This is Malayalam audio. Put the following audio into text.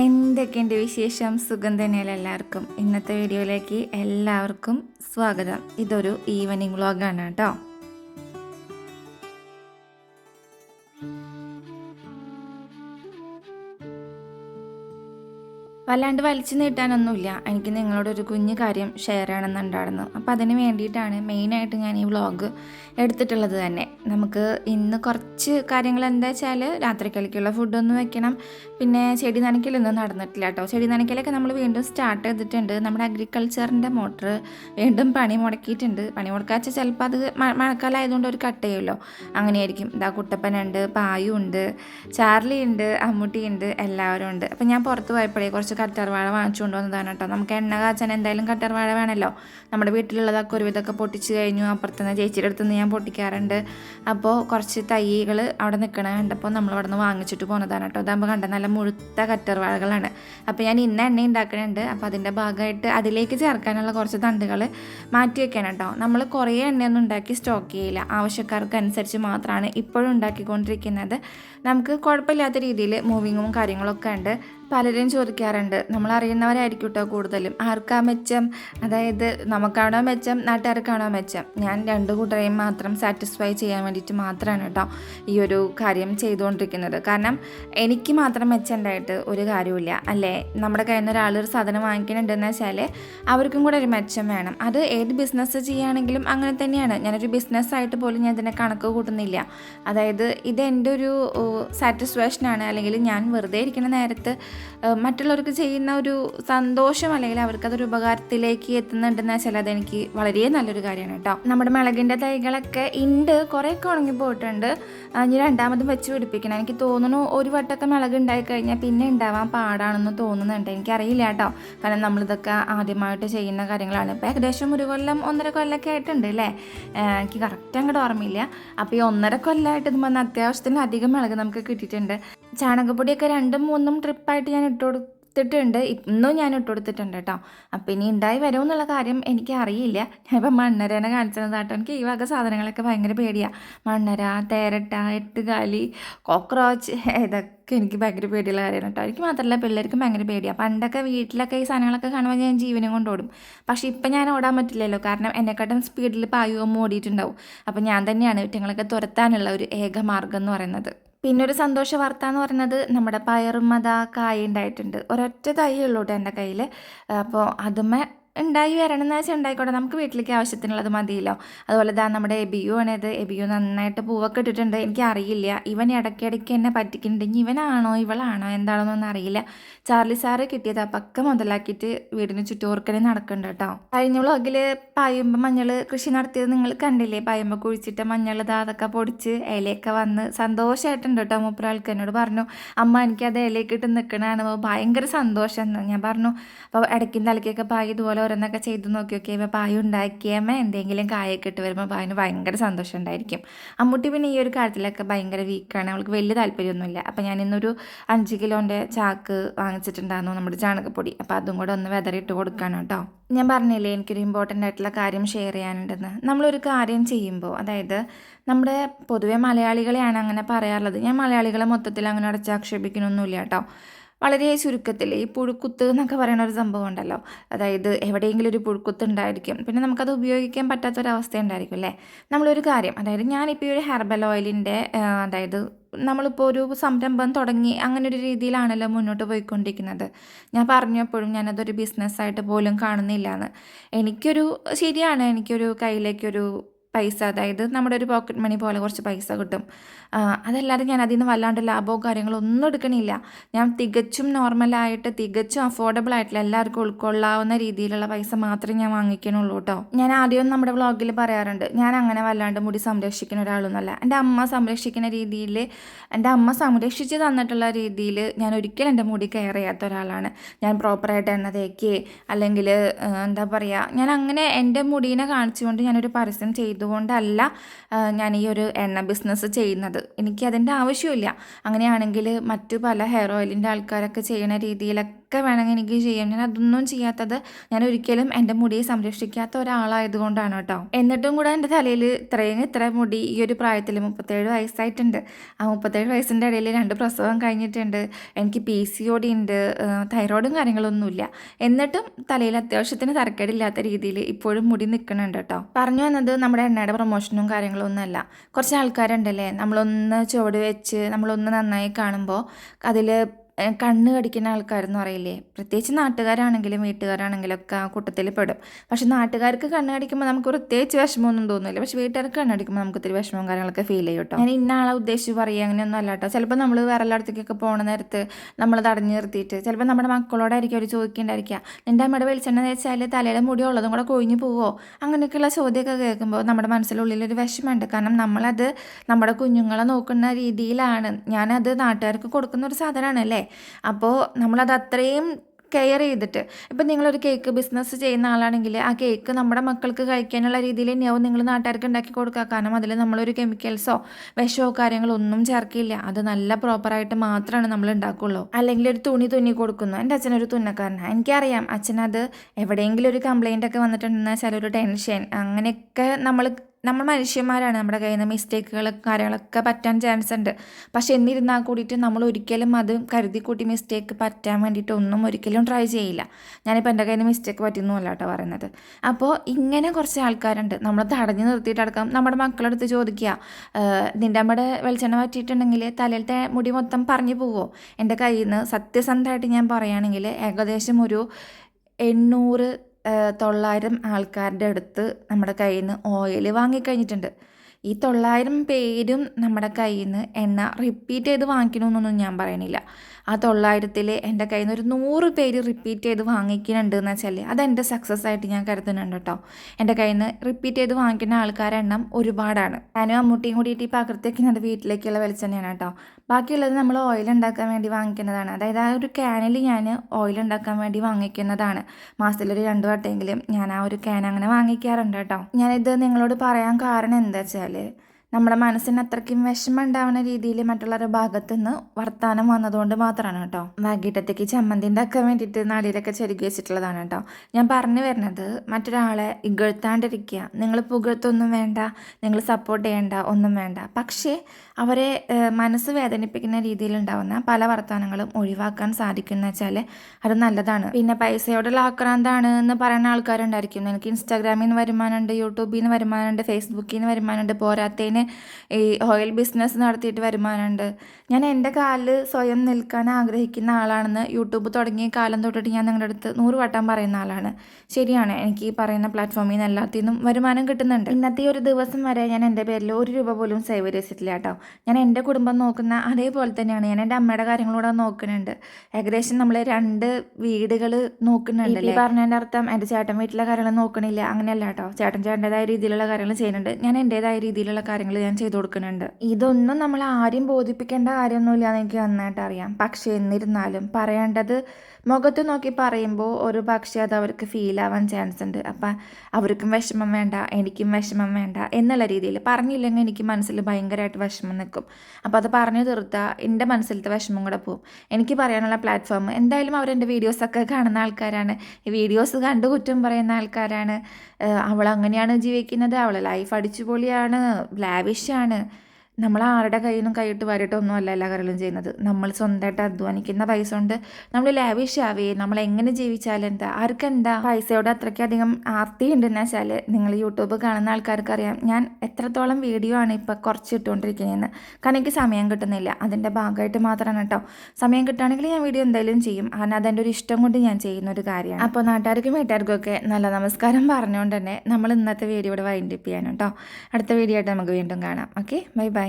എന്തൊക്കെയുണ്ട് വിശേഷം? സുഖം തന്നെയല്ല എല്ലാവർക്കും? ഇന്നത്തെ വീഡിയോയിലേക്ക് എല്ലാവർക്കും സ്വാഗതം. ഇതൊരു ഈവനിങ് വ്ളോഗാണ് കേട്ടോ. വല്ലാണ്ട് വലിച്ചു നീട്ടാനൊന്നുമില്ല. എനിക്ക് നിങ്ങളോടൊരു കുഞ്ഞു കാര്യം ഷെയർ ചെയ്യണമെന്നുണ്ടായിരുന്നു. അപ്പോൾ അതിന് വേണ്ടിയിട്ടാണ് മെയിനായിട്ട് ഞാൻ ഈ വ്ളോഗ് എടുത്തിട്ടുള്ളത് തന്നെ. നമുക്ക് ഇന്ന് കുറച്ച് കാര്യങ്ങൾ എന്താ വെച്ചാൽ രാത്രി രാത്രിക്കലേക്കുള്ള ഫുഡൊന്നും വെക്കണം. പിന്നെ ചെടി നനയ്ക്കലൊന്നും നടന്നിട്ടില്ല കേട്ടോ ചെടി നനയ്ക്കലൊക്കെ നമ്മൾ വീണ്ടും സ്റ്റാർട്ട് ചെയ്തിട്ടുണ്ട്. നമ്മുടെ അഗ്രികൾച്ചറിന്റെ മോട്ടർ വീണ്ടും പണി മുടക്കിയിട്ടുണ്ട്. പണി മുടക്കാച്ച ചിലപ്പോൾ അത് മഴക്കാലമായതുകൊണ്ട് ഒരു കട്ട് ചെയ്യുമല്ലോ. അങ്ങനെയായിരിക്കും. ഇതാ കുട്ടപ്പനുണ്ട് പായുണ്ട് ചാർലി ഉണ്ട് അമ്മൂട്ടി ഉണ്ട് എല്ലാവരും ഉണ്ട് അപ്പം ഞാൻ പുറത്ത് പോയപ്പോഴേ കുറച്ച് കറ്റാർവാഴ വാങ്ങിച്ചു കൊണ്ടുവന്നതാണ് കേട്ടോ. നമുക്ക് എണ്ണ കാച്ചാൻ എന്തായാലും കറ്റാർവാഴ വേണമല്ലോ. നമ്മുടെ വീട്ടിലുള്ളതൊക്കെ ഒരുവിധമൊക്കെ പൊട്ടിച്ച് കഴിഞ്ഞു. അപ്പുറത്തുനിന്ന് ചേച്ചിയുടെ അടുത്ത് നിന്ന് ഞാൻ പൊട്ടിക്കാറുണ്ട്. അപ്പോൾ കുറച്ച് തൈകൾ അവിടെ നിൽക്കണ കണ്ടപ്പോൾ നമ്മൾ അവിടെ നിന്ന് വാങ്ങിച്ചിട്ട് പോകുന്നതാണ് കേട്ടോ. അതാകുമ്പോൾ കണ്ട നല്ല മുഴുത്ത കറ്റാർവാഴകളാണ്. അപ്പോൾ ഞാൻ ഇന്ന എണ്ണ ഉണ്ടാക്കുന്നുണ്ട് അപ്പോൾ അതിന്റെ ഭാഗമായിട്ട് അതിലേക്ക് ചേർക്കാനുള്ള കുറച്ച് തണ്ടുകൾ മാറ്റി വെക്കണം കേട്ടോ. നമ്മൾ കുറേ എണ്ണയൊന്നും ഉണ്ടാക്കി സ്റ്റോക്ക് ചെയ്യില്ല. ആവശ്യക്കാർക്ക് അനുസരിച്ച് മാത്രമാണ് ഇപ്പോഴും ഉണ്ടാക്കിക്കൊണ്ടിരിക്കുന്നത്. നമുക്ക് കുഴപ്പമില്ലാത്ത രീതിയിൽ മൂവിങ്ങും കാര്യങ്ങളൊക്കെ ഉണ്ട്. പലരും ചോദിക്കാറുണ്ട്. നമ്മൾ അറിയുന്നവരായിരിക്കും കേട്ടോ കൂടുതലും. ആർക്കാ മെച്ചം? അതായത് നമുക്കാണോ മെച്ചം? നാട്ടുകാർക്കാണോ മെച്ചം? ഞാൻ രണ്ട് കൂട്ടരെയും മാത്രം സാറ്റിസ്ഫൈ ചെയ്യാൻ വേണ്ടിയിട്ട് മാത്രമാണ് കേട്ടോ ഈ ഒരു കാര്യം ചെയ്തുകൊണ്ടിരിക്കുന്നത്. കാരണം എനിക്ക് മാത്രം മെച്ചം ഉണ്ടായിട്ട് ഒരു കാര്യമില്ല അല്ലേ? നമ്മുടെ കയ്യിൽ നിന്ന് ഒരു സാധനം വാങ്ങിക്കുന്നുണ്ടെന്ന് വെച്ചാൽ അവർക്കും കൂടെ ഒരു മെച്ചം വേണം. അത് ഏത് ബിസിനസ് ചെയ്യുകയാണെങ്കിലും അങ്ങനെ തന്നെയാണ്. ഞാനൊരു ബിസിനസ്സായിട്ട് പോലും ഞാൻ ഇതിനെ കണക്ക് കൂട്ടുന്നില്ല. അതായത് ഇത് എന്റെ ഒരു സാറ്റിസ്ഫാക്ഷനാണ് അല്ലെങ്കിൽ ഞാൻ വെറുതെ ഇരിക്കുന്ന നേരത്ത് മറ്റുള്ളവർക്ക് ചെയ്യുന്ന ഒരു സന്തോഷം അല്ലെങ്കിൽ അവർക്ക് അതൊരു ഉപകാരത്തിലേക്ക് എത്തുന്നുണ്ടെന്ന് വെച്ചാൽ അതെനിക്ക് വളരെ നല്ലൊരു കാര്യമാണ് കേട്ടോ. നമ്മുടെ മിളകിന്റെ തൈകളൊക്കെ ഉണ്ട് കുറേയൊക്കെ ഉണങ്ങി പോയിട്ടുണ്ട്. ഇനി രണ്ടാമതും വെച്ച് പിടിപ്പിക്കണം. എനിക്ക് തോന്നുന്നു ഒരു വട്ടമൊക്കെ മുളക് ഉണ്ടായി കഴിഞ്ഞാൽ പിന്നെ ഉണ്ടാവാൻ പാടാണെന്ന് തോന്നുന്നുണ്ട്. എനിക്കറിയില്ല കേട്ടോ. കാരണം നമ്മളിതൊക്കെ ആദ്യമായിട്ട് ചെയ്യുന്ന കാര്യങ്ങളാണ്. ഇപ്പോൾ ഏകദേശം ഒരു കൊല്ലം ഒന്നര കൊല്ലമൊക്കെ ആയിട്ടുണ്ട് അല്ലേ? എനിക്ക് കറക്റ്റ് അങ്ങോട്ട് ഓർമ്മയില്ല. അപ്പോൾ ഈ ഒന്നര കൊല്ലമായിട്ട് ഇത് വന്ന അത്യാവശ്യത്തിന് അധികം മുളക് നമുക്ക് കിട്ടിയിട്ടുണ്ട്. ചാണകപ്പൊടിയൊക്കെ രണ്ടും മൂന്നും ട്രിപ്പായിട്ട് ഞാൻ ഇട്ട് കൊടുത്തിട്ടുണ്ട് ഇന്നും ഞാൻ ഇട്ട് കൊടുത്തിട്ടുണ്ട് കേട്ടോ അപ്പം ഇനി ഉണ്ടായി വരും എന്നുള്ള കാര്യം എനിക്ക് അറിയില്ല ഞാനിപ്പോൾ മണ്ണരേനെ കാണിച്ചത് കേട്ടോ എനിക്ക് ഈ വക സാധനങ്ങളൊക്കെ ഭയങ്കര പേടിയാണ് മണ്ണര തേരട്ട എട്ടുകാലി കോക്രോച്ച് ഇതൊക്കെ എനിക്ക് ഭയങ്കര പേടിയുള്ള കാര്യമാണ് കേട്ടോ എനിക്ക് മാത്രമല്ല പിള്ളേർക്കും ഭയങ്കര പേടിയാണ് പണ്ടൊക്കെ വീട്ടിലൊക്കെ ഈ സാധനങ്ങളൊക്കെ കാണുമ്പോൾ ഞാൻ ജീവനും കൊണ്ട് ഓടും. പക്ഷേ ഇപ്പം ഞാൻ ഓടാൻ പറ്റില്ലല്ലോ. കാരണം എന്നെക്കാട്ടും സ്പീഡിൽ പായുവും ഓടിയിട്ടുണ്ടാവും. അപ്പം ഞാൻ തന്നെയാണ് ഇറ്റങ്ങളൊക്കെ തുരത്താനുള്ള ഒരു ഏക മാർഗം എന്ന് പറയുന്നത്. പിന്നെ ഒരു സന്തോഷ വാർത്ത എന്ന് പറയുന്നത് നമ്മുടെ പയറും അതാ കായ ഉണ്ടായിട്ടുണ്ട്. ഒരൊറ്റ തൈ ഉള്ളൂ കേട്ടോ എന്റെ കയ്യിൽ അപ്പോൾ അതുമ്മേ ഉണ്ടായി വരണം എന്ന് വെച്ചാൽ ഉണ്ടായിക്കോട്ടെ. നമുക്ക് വീട്ടിലേക്ക് ആവശ്യത്തിനുള്ളത് മതിയല്ലോ. അതുപോലെ ഇതാ നമ്മുടെ എബിയു ആണേത്. എബിയു നന്നായിട്ട് പൂവൊക്കെ ഇട്ടിട്ടുണ്ട്. എനിക്ക് അറിയില്ല. ഇവൻ ഇടയ്ക്കിടയ്ക്ക് എന്നെ പറ്റിക്കുന്നുണ്ട്. ഇനി ഇവനാണോ? ഇവളാണോ? എന്താണോന്നൊന്നും അറിയില്ല. ചാർലി സാറ് കിട്ടിയത് പക്ക മുതലാക്കിയിട്ട് വീടിന് ചുറ്റോർക്കനെ നടക്കുന്നുണ്ട് കേട്ടോ. കഴിഞ്ഞ വ്ളോഗിൽ പായുമ്പ മഞ്ഞൾ കൃഷി നടത്തിയത് നിങ്ങൾ കണ്ടില്ലേ? പായുമ്പ കുഴിച്ചിട്ട് മഞ്ഞൾ ഇതാ അതൊക്കെ പൊടിച്ച് ഇലയൊക്കെ വന്ന് സന്തോഷമായിട്ടുണ്ട് കേട്ടോ. മൂപ്പരാൾക്ക് എന്നോട് പറഞ്ഞു അമ്മ എനിക്കത് ഇലയൊക്കെ ഇട്ട് നിൽക്കണതാണ് ഭയങ്കര സന്തോഷം. ഞാൻ പറഞ്ഞു. അപ്പോൾ ഇടയ്ക്കും തലയ്ക്കൊക്കെ പായ ഇതുപോലെ ഓരോന്നൊക്കെ ചെയ്ത് നോക്കി നോക്കിയപ്പോൾ പായ ഉണ്ടാക്കിയമ്മ എന്തെങ്കിലും കായൊക്കെ ഇട്ട് വരുമ്പോൾ പായന് ഭയങ്കര സന്തോഷം ഉണ്ടായിരിക്കും. അമ്മൂട്ടി പിന്നെ ഈ ഒരു കാര്യത്തിലൊക്കെ ഭയങ്കര വീക്കാണ് അവൾക്ക് വലിയ താല്പര്യമൊന്നുമില്ല. അപ്പോൾ ഞാൻ ഇന്നൊരു അഞ്ച് കിലോന്റെ ചാക്ക് വാങ്ങിച്ചിട്ടുണ്ടായിരുന്നു നമ്മുടെ ചാണകപ്പൊടി. അപ്പോൾ അതും കൂടെ ഒന്ന് വെതറിയിട്ട് കൊടുക്കണം കേട്ടോ. ഞാൻ പറഞ്ഞില്ലേ എനിക്കൊരു ഇമ്പോർട്ടന്റ് ആയിട്ടുള്ള കാര്യം ഷെയർ ചെയ്യാനുണ്ടെന്ന്. നമ്മളൊരു കാര്യം ചെയ്യുമ്പോൾ അതായത് നമ്മുടെ പൊതുവെ മലയാളികളെയാണ് അങ്ങനെ പറയാറുള്ളത്. ഞാൻ മലയാളികളെ മൊത്തത്തിൽ അങ്ങനെ അടച്ചാക്ഷേപിക്കണമൊന്നുമില്ല കേട്ടോ. വളരെ ചുരുക്കത്തിൽ ഈ പുഴുക്കുത്ത് എന്നൊക്കെ പറയുന്ന ഒരു സംഭവം ഉണ്ടല്ലോ. അതായത് എവിടെയെങ്കിലും ഒരു പുഴുക്കുത്ത് ഉണ്ടായിരിക്കും. പിന്നെ നമുക്കത് ഉപയോഗിക്കാൻ പറ്റാത്തൊരവസ്ഥ ഉണ്ടായിരിക്കും അല്ലേ? നമ്മളൊരു കാര്യം അതായത് ഞാനിപ്പോൾ ഈ ഒരു ഹെർബൽ ഓയിലിന്റെ അതായത് നമ്മളിപ്പോൾ ഒരു സംരംഭം തുടങ്ങി അങ്ങനെ ഒരു രീതിയിലാണല്ലോ മുന്നോട്ട് പോയിക്കൊണ്ടിരിക്കുന്നത്. ഞാൻ പറഞ്ഞപ്പോഴും ഞാനതൊരു ബിസിനസ്സായിട്ട് പോലും കാണുന്നില്ല എന്ന് എനിക്കൊരു ശരിയാണ് എനിക്കൊരു കയ്യിലേക്കൊരു പൈസ അതായത് നമ്മുടെ ഒരു പോക്കറ്റ് മണി പോലെ കുറച്ച് പൈസ കിട്ടും. അതല്ലാതെ ഞാൻ അതിൽ നിന്ന് വല്ലാണ്ട് ലാഭമോ കാര്യങ്ങളോ ഒന്നും എടുക്കണില്ല. ഞാൻ തികച്ചും നോർമലായിട്ട് തികച്ചും അഫോർഡബിൾ ആയിട്ടുള്ള എല്ലാവർക്കും ഉൾക്കൊള്ളാവുന്ന രീതിയിലുള്ള പൈസ മാത്രമേ ഞാൻ വാങ്ങിക്കണുള്ളൂ കേട്ടോ. ഞാൻ ആദ്യം നമ്മുടെ വ്ളോഗിൽ പറയാറുണ്ട് ഞാൻ അങ്ങനെ വല്ലാണ്ട് മുടി സംരക്ഷിക്കുന്ന ഒരാളൊന്നുമല്ല. എന്റെ അമ്മ സംരക്ഷിക്കുന്ന രീതിയിൽ എന്റെ അമ്മ സംരക്ഷിച്ച് തന്നിട്ടുള്ള രീതിയിൽ ഞാൻ ഒരിക്കലും എന്റെ മുടി കെയർ ചെയ്യാത്ത ഒരാളാണ്. ഞാൻ പ്രോപ്പറായിട്ട് എണ്ണ തേക്കി അല്ലെങ്കിൽ എന്താ പറയുക ഞാൻ അങ്ങനെ എന്റെ മുടീനെ കാണിച്ചുകൊണ്ട് ഞാനൊരു പരസ്യം ചെയ്തു. ആയതുകൊണ്ടല്ല ആ, ഞാൻ ഈ ഒരു എണ്ണ ബിസിനസ് ചെയ്യുന്നത്. എനിക്ക് അതിന്റെ ആവശ്യമില്ല. അങ്ങനെയാണെങ്കിൽ മറ്റു പല ഹെയർ ഓയിലിന്റെ ആൾക്കാരൊക്കെ ചെയ്യുന്ന രീതിയിലൊക്കെ വേണമെങ്കിൽ എനിക്ക് ചെയ്യാം. ഞാൻ അതൊന്നും ചെയ്യാത്തത് ഞാൻ ഒരിക്കലും എന്റെ മുടിയെ സംരക്ഷിക്കാത്ത ഒരാളായതുകൊണ്ടാണ് കേട്ടോ. എന്നിട്ടും കൂടെ എന്റെ തലയിൽ ഇത്രയും ഇത്ര മുടി ഈ ഒരു പ്രായത്തിൽ മുപ്പത്തേഴ് വയസ്സായിട്ടുണ്ട്. ആ മുപ്പത്തേഴ് വയസ്സിന്റെ ഇടയിൽ രണ്ട് പ്രസവം കഴിഞ്ഞിട്ടുണ്ട്. എനിക്ക് പി സി ഒ ഡി ഉണ്ട്. തൈറോയിഡും കാര്യങ്ങളൊന്നുമില്ല. എന്നിട്ടും തലയിൽ അത്യാവശ്യത്തിന് തരക്കേടില്ലാത്ത രീതിയിൽ ഇപ്പോഴും മുടി നിൽക്കുന്നുണ്ട് കേട്ടോ. പറഞ്ഞു വന്നത് നമ്മുടെ എണ്ണയുടെ പ്രൊമോഷനും കാര്യങ്ങളും ഒന്നുമല്ല കുറച്ച് ആൾക്കാരുണ്ടല്ലേ? നമ്മളൊന്ന് ചുവട് വെച്ച് നമ്മളൊന്ന് നന്നായി കാണുമ്പോൾ അതിൽ കണ്ണ് കടിക്കുന്ന ആൾക്കാരെന്ന് പറയില്ലേ? പ്രത്യേകിച്ച് നാട്ടുകാരാണെങ്കിലും വീട്ടുകാരാണെങ്കിലും ഒക്കെ ആ കൂട്ടത്തിൽ പെടും. പക്ഷെ നാട്ടുകാർക്ക് കണ്ണ് കടിക്കുമ്പോൾ നമുക്ക് പ്രത്യേകിച്ച് വിഷമമൊന്നും തോന്നില്ല. പക്ഷെ വീട്ടുകാർക്ക് കണ്ണ് കടിക്കുമ്പോൾ നമുക്ക് ഒത്തിരി വിഷമവും കാര്യങ്ങളൊക്കെ ഫീൽ ചെയ്യും കേട്ടോ. ഞാൻ ഇന്ന ആളെ ഉദ്ദേശിച്ച് പറയുക അങ്ങനെയൊന്നും അല്ല കേട്ടോ. ചിലപ്പോൾ നമ്മൾ വേറെ എല്ലായിടത്തേക്കൊക്കെ പോണ നേരത്ത് നമ്മൾ തടഞ്ഞു നിർത്തിയിട്ട് ചിലപ്പോൾ നമ്മുടെ മക്കളോടായിരിക്കും അവർ ചോദിക്കേണ്ടായിരിക്കുക. നിന്റെ അമ്മയുടെ വെളിച്ചെണ്ണ തേച്ചാൽ തലയുടെ മുടി ഉള്ളതും കൂടെ കൊഴിഞ്ഞു പോവോ? അങ്ങനെയൊക്കെയുള്ള ചോദ്യമൊക്കെ കേൾക്കുമ്പോൾ നമ്മുടെ മനസ്സിലുള്ളിലൊരു വിഷമമുണ്ട്. കാരണം നമ്മളത് നമ്മുടെ കുഞ്ഞുങ്ങളെ നോക്കുന്ന രീതിയിലാണ്. ഞാനത് നാട്ടുകാർക്ക് കൊടുക്കുന്ന ഒരു സാധനമാണ് അല്ലേ? അപ്പോൾ നമ്മളത് അത്രയും കെയർ ചെയ്തിട്ട്. ഇപ്പം നിങ്ങളൊരു കേക്ക് ബിസിനസ് ചെയ്യുന്ന ആളാണെങ്കിൽ ആ കേക്ക് നമ്മുടെ മക്കൾക്ക് കഴിക്കാനുള്ള രീതിയിൽ തന്നെയാവും നിങ്ങൾ നാട്ടുകാർക്ക് ഉണ്ടാക്കി കൊടുക്കുക. കാരണം അതിൽ നമ്മളൊരു കെമിക്കൽസോ വിഷമോ കാര്യങ്ങളോ ഒന്നും ചേർക്കില്ല. അത് നല്ല പ്രോപ്പറായിട്ട് മാത്രമാണ് നമ്മൾ ഉണ്ടാക്കുള്ളൂ. അല്ലെങ്കിൽ ഒരു തുണി തുന്നി കൊടുക്കുന്നു. എന്റെ അച്ഛനൊരു തുന്നക്കാരനാണ് എനിക്കറിയാം അച്ഛനത് എവിടെയെങ്കിലും ഒരു കംപ്ലൈന്റ് ഒക്കെ വന്നിട്ടുണ്ടെന്ന് വെച്ചാൽ ഒരു ടെൻഷൻ അങ്ങനെയൊക്കെ നമ്മൾ നമ്മൾ മനുഷ്യന്മാരാണ് നമ്മുടെ കയ്യിൽ നിന്ന് മിസ്റ്റേക്കുകൾ കാര്യങ്ങളൊക്കെ പറ്റാൻ ചാൻസ് ഉണ്ട്. പക്ഷെ എന്നിരുന്നാൽ കൂടിയിട്ട് നമ്മൾ ഒരിക്കലും അത് കരുതി കൂട്ടി മിസ്റ്റേക്ക് പറ്റാൻ വേണ്ടിയിട്ട് ഒന്നും ഒരിക്കലും ട്രൈ ചെയ്യില്ല. ഞാനിപ്പോൾ എന്റെ കയ്യിൽ നിന്ന് മിസ്റ്റേക്ക് പറ്റുന്നല്ല കേട്ടോ പറയുന്നത്. അപ്പോൾ ഇങ്ങനെ കുറച്ച് ആൾക്കാരുണ്ട്. നമ്മൾ തടഞ്ഞു നിർത്തിയിട്ട് അടക്കം നമ്മുടെ മക്കളെടുത്ത് ചോദിക്കുക "ഏഹ്, നിന്റെ അമ്മയുടെ വെളിച്ചെണ്ണ പറ്റിയിട്ടുണ്ടെങ്കിൽ തലയിലത്തെ മുടി മൊത്തം പറഞ്ഞു പോവോ? എന്റെ കയ്യിൽ നിന്ന് സത്യസന്ധമായിട്ട് ഞാൻ പറയുകയാണെങ്കിൽ ഏകദേശം ഒരു എണ്ണൂറ് തൊള്ളായിരം ആൾക്കാരുടെ അടുത്ത് നമ്മുടെ കയ്യിൽ നിന്ന് ഓയിൽ വാങ്ങിക്കഴിഞ്ഞിട്ടുണ്ട്. ഈ തൊള്ളായിരം പേരും നമ്മുടെ കയ്യിൽ നിന്ന് എണ്ണ റിപ്പീറ്റ് ചെയ്ത് വാങ്ങിക്കണമെന്നൊന്നും ഞാൻ പറയണില്ല ആ തൊള്ളായിരത്തിൽ എന്റെ കയ്യിൽ നിന്ന് ഒരു നൂറ് പേര് റിപ്പീറ്റ് ചെയ്ത് വാങ്ങിക്കുന്നുണ്ട് എന്ന് വെച്ചാൽ അതെന്റെ സക്സസ് ആയിട്ട് ഞാൻ കരുതുന്നുണ്ട് കേട്ടോ. എന്റെ കയ്യിൽ നിന്ന് റിപ്പീറ്റ് ചെയ്ത് വാങ്ങിക്കുന്ന ആൾക്കാരുടെ എണ്ണം ഒരുപാടാണ്. ഞാനും അമ്മൂട്ടിയും കൂടിയിട്ട് ഈ പകർത്തേക്കുന്നത് വീട്ടിലേക്കുള്ള വെളിച്ചെണ്ണയാണ് കേട്ടോ. ബാക്കിയുള്ളത് നമ്മൾ ഓയിൽ ഉണ്ടാക്കാൻ വേണ്ടി വാങ്ങിക്കുന്നതാണ്. അതായത് ആ ഒരു ക്യാനിൽ ഞാൻ ഓയിൽ ഉണ്ടാക്കാൻ വേണ്ടി വാങ്ങിക്കുന്നതാണ്. മാസത്തിലൊരു രണ്ട് വട്ടമെങ്കിലും ഞാൻ ആ ഒരു ക്യാൻ അങ്ങനെ വാങ്ങിക്കാറുണ്ട് കേട്ടോ. ഞാനിത് നിങ്ങളോട് പറയാൻ കാരണം എന്താ വെച്ചാൽ നമ്മുടെ മനസ്സിന് അത്രയ്ക്കും വിഷമം ഉണ്ടാവുന്ന രീതിയിൽ മറ്റുള്ളവരുടെ ഭാഗത്തു നിന്ന് വർത്താനം വന്നതുകൊണ്ട് മാത്രമാണ് കേട്ടോ. വൈകിട്ടത്തേക്ക് ചമ്മന്തി ഉണ്ടാക്കാൻ വേണ്ടിയിട്ട് നാളിലൊക്കെ ചെരുകി വെച്ചിട്ടുള്ളതാണ് കേട്ടോ. ഞാൻ പറഞ്ഞു വരുന്നത് മറ്റൊരാളെ ഇകഴ്ത്താണ്ടിരിക്കുക. നിങ്ങൾ പുകഴ്ത്തൊന്നും വേണ്ട നിങ്ങൾ സപ്പോർട്ട് ചെയ്യേണ്ട ഒന്നും വേണ്ട. പക്ഷേ അവരെ മനസ്സ് വേദനിപ്പിക്കുന്ന രീതിയിലുണ്ടാവുന്ന പല വർത്തമാനങ്ങളും ഒഴിവാക്കാൻ സാധിക്കുന്ന വെച്ചാൽ അത് നല്ലതാണ്. പിന്നെ പൈസയോടുള്ള ആക്രാന്താണ് എന്ന് പറയുന്ന ആൾക്കാരുണ്ടായിരിക്കും. നിങ്ങൾക്ക് ഇൻസ്റ്റാഗ്രാമിൽ നിന്ന് വരുമാനമുണ്ട് യൂട്യൂബിൽ നിന്ന് വരുമാനമുണ്ട് ഫേസ്ബുക്കിൽ നിന്ന് വരുമാനമുണ്ട് പോരാത്തതിന് ഈ ഓയിൽ ബിസിനസ് നടത്തിയിട്ട് വരുമാനമുണ്ട്. ഞാൻ എന്റെ കാലിൽ സ്വയം നിൽക്കാൻ ആഗ്രഹിക്കുന്ന ആളാണെന്ന് യൂട്യൂബ് തുടങ്ങിയ കാലം തൊട്ടിട്ട് ഞാൻ നിങ്ങളുടെ അടുത്ത് നൂറ് വട്ടം പറയുന്ന ആളാണ്. ശരിയാണ് എനിക്ക് ഈ പറയുന്ന പ്ലാറ്റ്ഫോമിൽ നിന്ന് എല്ലാത്തിൽ നിന്നും വരുമാനം കിട്ടുന്നുണ്ട്. ഇന്നത്തെ ഒരു ദിവസം വരെ ഞാൻ എന്റെ പേരിൽ ഒരു രൂപ പോലും സേവ് ചെയ്തിട്ടില്ല കേട്ടോ. ഞാൻ എന്റെ കുടുംബം നോക്കുന്ന അതേപോലെ തന്നെയാണ്. ഞാൻ എന്റെ അമ്മയുടെ കാര്യങ്ങളൂടെ നോക്കുന്നുണ്ട്. ഏകദേശം നമ്മൾ രണ്ട് വീടുകൾ നോക്കുന്നുണ്ട് ഈ പറഞ്ഞതിന്റെ അർത്ഥം എന്റെ ചേട്ടൻ വീട്ടിലെ കാര്യങ്ങൾ നോക്കണില്ല. അങ്ങനെയല്ല കേട്ടോ. ചേട്ടൻ ചേട്ടന്റെതായ രീതിയിലുള്ള കാര്യങ്ങൾ ചെയ്യുന്നുണ്ട്. ഞാൻ എന്റെതായ രീതിയിലുള്ള കാര്യങ്ങൾ ഞാൻ ചെയ്തു കൊടുക്കുന്നുണ്ട്. ഇതൊന്നും നമ്മൾ ആരും ബോധിപ്പിക്കേണ്ട കാര്യമൊന്നുമില്ല എന്ന് എനിക്ക് നന്നായിട്ട് അറിയാം. പക്ഷേ എന്നിരുന്നാലും പറയേണ്ടത് മുഖത്ത് നോക്കി പറയുമ്പോൾ ഒരു പക്ഷേ അത് അവർക്ക് ഫീൽ ആവാൻ ചാൻസ് ഉണ്ട്. അപ്പം അവർക്കും വിഷമം വേണ്ട എനിക്കും വിഷമം വേണ്ട എന്നുള്ള രീതിയിൽ പറഞ്ഞില്ലെങ്കിൽ എനിക്ക് മനസ്സിൽ ഭയങ്കരമായിട്ട് വിഷമം നിൽക്കും അപ്പോൾ അത് പറഞ്ഞു തീർത്താൽ എന്റെ മനസ്സിലത്തെ വിഷമം കൂടെ പോകും എനിക്ക് പറയാനുള്ള പ്ലാറ്റ്ഫോം എന്തായാലും അവരെന്റെ വീഡിയോസൊക്കെ കാണുന്ന ആൾക്കാരാണ്. ഈ വീഡിയോസ് കണ്ടു കുറ്റം പറയുന്ന ആൾക്കാരാണ്. അവൾ അങ്ങനെയാണ് ജീവിക്കുന്നത്. അവൾ ലൈഫ് അടിച്ചുപൊളിയാണ്. ലാവിഷാണ് നമ്മൾ ആരുടെ കയ്യിൽ നിന്നും കൈയിട്ട് വാരിയിട്ടൊന്നും അല്ല എല്ലാ കാര്യങ്ങളും ചെയ്യുന്നത്. നമ്മൾ സ്വന്തമായിട്ട് അധ്വാനിക്കുന്ന പൈസ കൊണ്ട് നമ്മൾ ലാവിഷ് നമ്മൾ എങ്ങനെ ജീവിച്ചാലും എന്താ? ആർക്കെന്താ? പൈസയോട് അത്രയ്ക്കധികം ആർത്തി ഉണ്ടെന്ന് വെച്ചാൽ നിങ്ങൾ യൂട്യൂബ് കാണുന്ന ആൾക്കാർക്ക് അറിയാം ഞാൻ എത്രത്തോളം വീഡിയോ ആണ് ഇപ്പോൾ കുറച്ച് ഇട്ടുകൊണ്ടിരിക്കുന്നതെന്ന്. കാരണം എനിക്ക് സമയം കിട്ടുന്നില്ല. അതിന്റെ ഭാഗമായിട്ട് മാത്രമാണ് കേട്ടോ. സമയം കിട്ടുകയാണെങ്കിൽ ഞാൻ വീഡിയോ എന്തായാലും ചെയ്യും. കാരണം അതെന്റെ ഒരു ഇഷ്ടം കൊണ്ട് ഞാൻ ചെയ്യുന്ന ഒരു കാര്യമാണ്. അപ്പോൾ നാട്ടുകാർക്കും വീട്ടുകാർക്കും ഒക്കെ നല്ല നമസ്കാരം പറഞ്ഞുകൊണ്ട് തന്നെ നമ്മൾ ഇന്നത്തെ വീഡിയോ ഇവിടെ വൈൻഡപ്പ് ചെയ്യാനും കേട്ടോ. അടുത്ത വീഡിയോ ആയിട്ട് നമുക്ക് വീണ്ടും കാണാം. Okay bye bye